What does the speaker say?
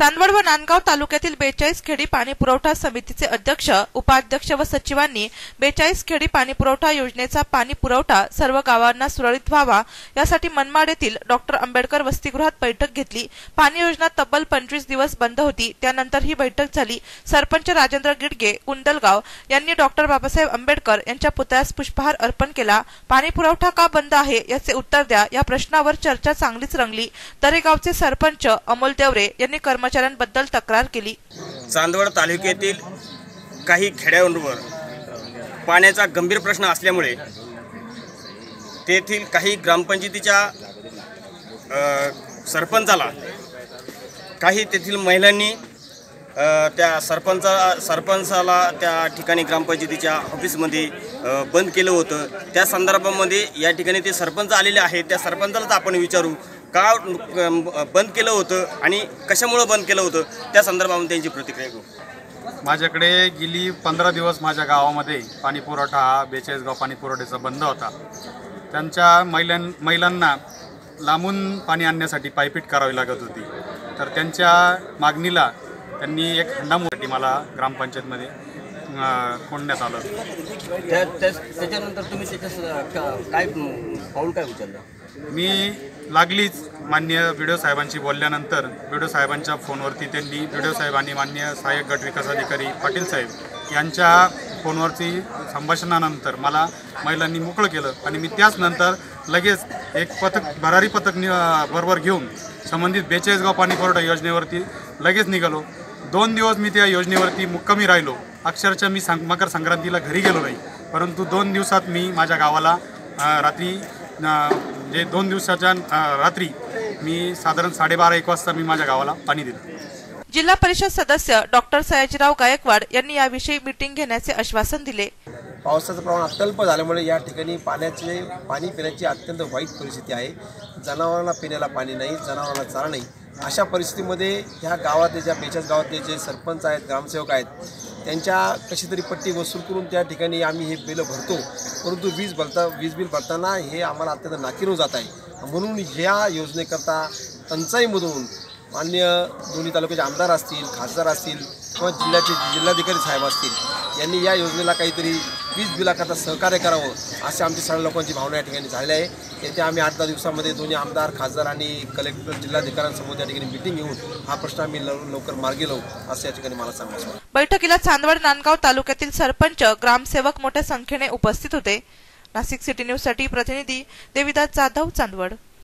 San व नांदगाव तालुक्यातील बेचाळीस खेडी पाणी पुरवठा समितीचे अध्यक्ष उपाध्यक्ष व सचिवांनी बेचाळीस खेडी पाणी पुरवठा योजनेचा पाणी पुरवठा सर्व गावांना सुरळीत व्हावा यासाठी मनमाड येथील डॉक्टर आंबेडकर वसतिगृहात बैठक घेतली. पाणी योजना तब्बल पंचवीस दिवस बंद होती. त्यानंतर ही बैठक झाली. सरपंच राजेंद्र गिडगे कुंदलगाव यांनी डॉक्टर बाबासाहेब आंबेडकर यांच्या पुतळ्यास पुष्पहार अर्पण केला. पाणी पुरवठा का बंद आहे याचे उत्तर द्या. या प्रश्नावर चर्चा चांगलीच रंगली. दरेगावचे सरपंच अमोल देवरे यांनी कर्मचाऱ्यांबद्दल तक्रार केली. चांदवड तालुक्यातील काही खेड्यांवर पाण्याचा गंभीर प्रश्न असल्यामुळे तेथील काही ग्रामपंचायतीच्या सरपंचाला काही तेथील महिलांनी त्या सरपंचा सरपंचाला त्या ठिकाणी ग्रामपंचायतीच्या ऑफिसमध्ये बंद केलं होतं. त्या संदर्भामध्ये या ठिकाणी ते सरपंच आलेले आहेत. त्या सरपंचालाच आपण विचारू का बंद केलं होतं आणि कशामुळं बंद केलं होतं? त्या संदर्भामध्ये त्यांची प्रतिक्रिया घेऊ. माझ्याकडे गेली पंधरा दिवस माझ्या गावामध्ये पाणीपुरवठा हा बेचाळीस गाव पाणीपुरवठ्याचा बंद होता. त्यांच्या महिलां महिलांना लांबून पाणी आणण्यासाठी पायपीट करावी लागत होती. तर त्यांच्या मागणीला त्यांनी एक हंडामुसाठी मला ग्रामपंचायतमध्ये कोंडण्यात आलं. त्या त्या- त्याच्यानंतर तुम्ही त्याच्या काय पाऊल काय उचललं? मी लागलीच मान्य व्हिडिओ साहेबांशी बोलल्यानंतर व्हिडिओ साहेबांच्या फोनवरती त्यांनी व्हिडिओ साहेबांनी मान्य सहाय्यक गट विकास अधिकारी पाटील साहेब यांच्या फोनवरती संभाषणानंतर मला महिलांनी मोकळं केलं आणि मी त्याच नंतर लगेच एक पथक भरारी पथक नि बरोबर घेऊन संबंधित बेचाळीस गाव पाणी पुरवठा योजनेवरती लगेच निघालो. दोन दिवस मी त्या योजनेवरती मुक्कामी राहिलो. अक्षरशः मी सांग मकर संक्रांतीला घरी गेलो नाही. परंतु दोन दिवसात मी माझ्या गावाला रात्री अ, जे दोन दिवसाच्या रात्री मी साधारण साडेबारा एक वाजता मी माझ्या गावाला पाणी दिलं. जिल्हा परिषद सदस्य डॉक्टर सयाजीराव गायकवाड यांनी याविषयी मीटिंग घेण्याचे आश्वासन दिले. पावसाचं प्रमाण अत्यल्प झाल्यामुळे या ठिकाणी पाण्याचे पाणी पिण्याची अत्यंत वाईट परिस्थिती आहे. जनावरांना पिण्याला पाणी नाही जनावरांना चारा नाही. अशा परिस्थितीमध्ये ह्या गावातले ज्या बेचाळीस गावातले जे सरपंच आहेत ग्रामसेवक आहेत त्यांच्या कशी तरी पट्टी वसूल करून त्या ठिकाणी आम्ही हे बिलं भरतो. परंतु वीज भरता वीज बिल भरताना हे आम्हाला अत्यंत नाकिरून जात आहे. म्हणून ह्या योजनेकरता टंचाईमधून मान्य दोन्ही तालुक्याचे आमदार असतील खासदार असतील किंवा जिल्ह्याचे जिल्हाधिकारी साहेब असतील यांनी या योजनेला काहीतरी वीज बिलाकरता सहकार्य करावं अशी आमची सगळ्या लोकांची भावना या ठिकाणी झालेली आहे. येत्या आम्ही आठ दहा दिवसामध्ये दोन्ही आमदार खासदार आणि कलेक्टर जिल्हाधिकाऱ्यांसमोर या ठिकाणी मिटिंग घेऊन हा प्रश्न आम्ही लव- लवकर मार्गी लावू असं या ठिकाणी मला सांगायचं बैठकीला चांदवड नांदगाव तालुक्यातील सरपंच ग्रामसेवक मोठ्या संख्येने उपस्थित होते. नाशिक सिटी न्यूजसाठी प्रतिनिधी देविदास जाधव चांदवड.